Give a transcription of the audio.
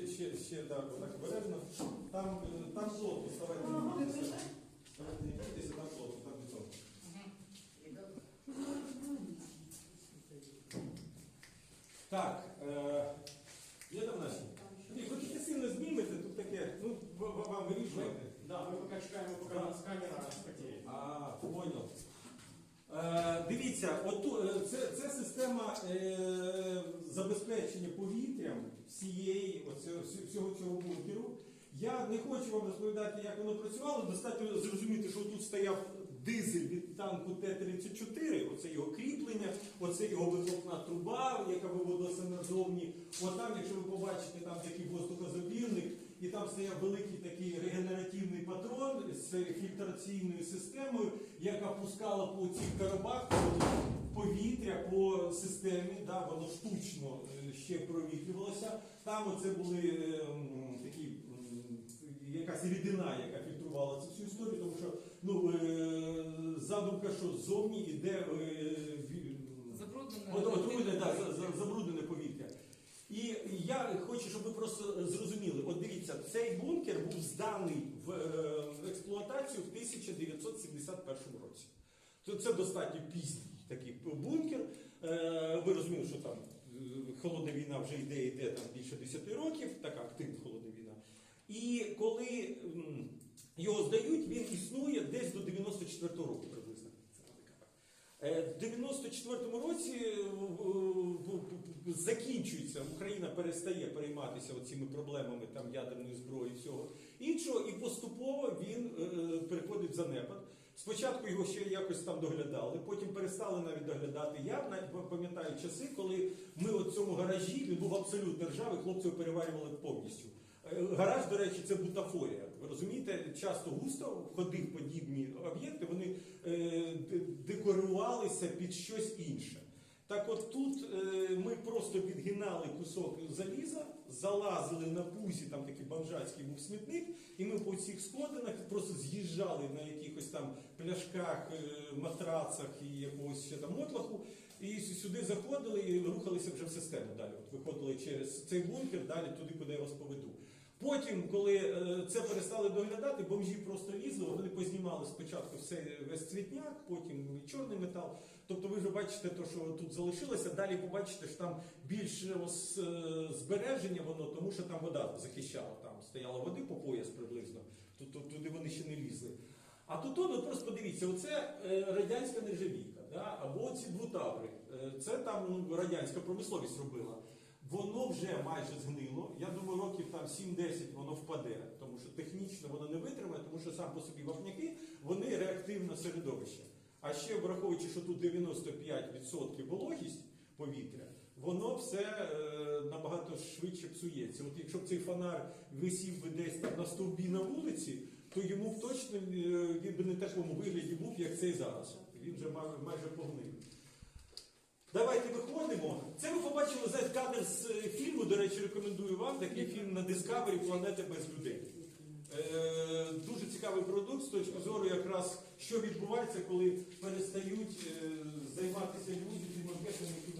ще, ще так, так обережно. Там, е, там плотно, ставайте не бійтеся. Ставайте не бійтеся, там плотно, там бетон. Так, е, є там наші? Ні, ви таке сильно знімете, тут таке, ну, в- в- вам вирішувати. Да, мы пока чекаємо, поки у нас камера спотіє. А, понял. Е, дивіться, оту, е, це, це система е, забезпечення повітрям всієї, оце, всього цього бункеру. Я не хочу вам розповідати, як воно працювало. Достатньо зрозуміти, що тут стояв дизель від танку Т-34, оце його кріплення, оце його вихлопна труба, яка виводилася назовні. От якщо ви побачите, там такий воздухозабірник, і там стояв великий такий регенеративний патрон з фільтраційною системою, яка пускала по цих коробах повітря по системі, да, воно штучно е, ще провітрювалося. Там оце були е, такі. Якась рідина, яка фільтрувала цю всю історію, тому що ну, е, задумка, що ззовні йде Забруднене. От, отруйне, да, за- за- забруднене я хочу, щоб ви просто зрозуміли. От дивіться, цей бункер був зданий в, е, експлуатацію в 1971 році. Це достатньо пізній такий бункер. Е, Ви розумієте, що там е, холодна війна вже йде, йде там більше 10 років, така активна холодна війна. І коли його здають, він існує десь до 94 року приблизно. Е, В 94-му році е, закінчується, Україна перестає перейматися цими проблемами там, ядерної зброї і всього іншого, і поступово він е, переходить в занепад. Спочатку його ще якось там доглядали, потім перестали навіть доглядати. Я навіть пам'ятаю часи, коли ми у цьому гаражі, він був абсолютно ржавий, хлопці його переварювали повністю. Е, Гараж, до речі, це бутафорія. Ви розумієте, часто густо входив подібні об'єкти, вони е, декорувалися під щось інше. Так от тут е, ми просто відгинали кусок заліза, залазили на пузі, там такий бомжацький був смітник, і ми по цих сходинах просто з'їжджали на якихось там пляшках, е, матрацах і якогось ще там мотлаху, і сюди заходили і рухалися вже в систему далі. От виходили через цей бункер, далі туди, куди я вас поведу. Потім, коли е, це перестали доглядати, бомжі просто лізли, вони познімали спочатку все, весь цвітняк, потім чорний метал. Тобто ви вже бачите те, що тут залишилося. Далі побачите, що там більше е, збереження воно, тому що там вода захищала. Там стояло води по пояс приблизно. Тут, туди вони ще не лізли. А тут от просто подивіться, оце е, радянська нержавійка, да? або ці двутаври. Це там ну, радянська промисловість робила. Воно вже майже згнило. Я думаю, років там 7-10 воно впаде, тому що технічно воно не витримає, тому що сам по собі вапняки вони реактивне середовище. А ще враховуючи, що тут 95% вологість повітря, воно все е, набагато швидше псується. От якщо б цей фонар висів би десь там на стовбі на вулиці, то йому б точно е, він би не такому вигляді був, як цей зараз. Він вже май- майже погнив. Давайте виходимо. Це ви побачили за кадр з е, фільму. До речі, рекомендую вам такий фільм на Discovery Планета без людей. Е, дуже цікавий продукт з точки зору, якраз що відбувається, коли перестають е, займатися люди тим об'єктами, які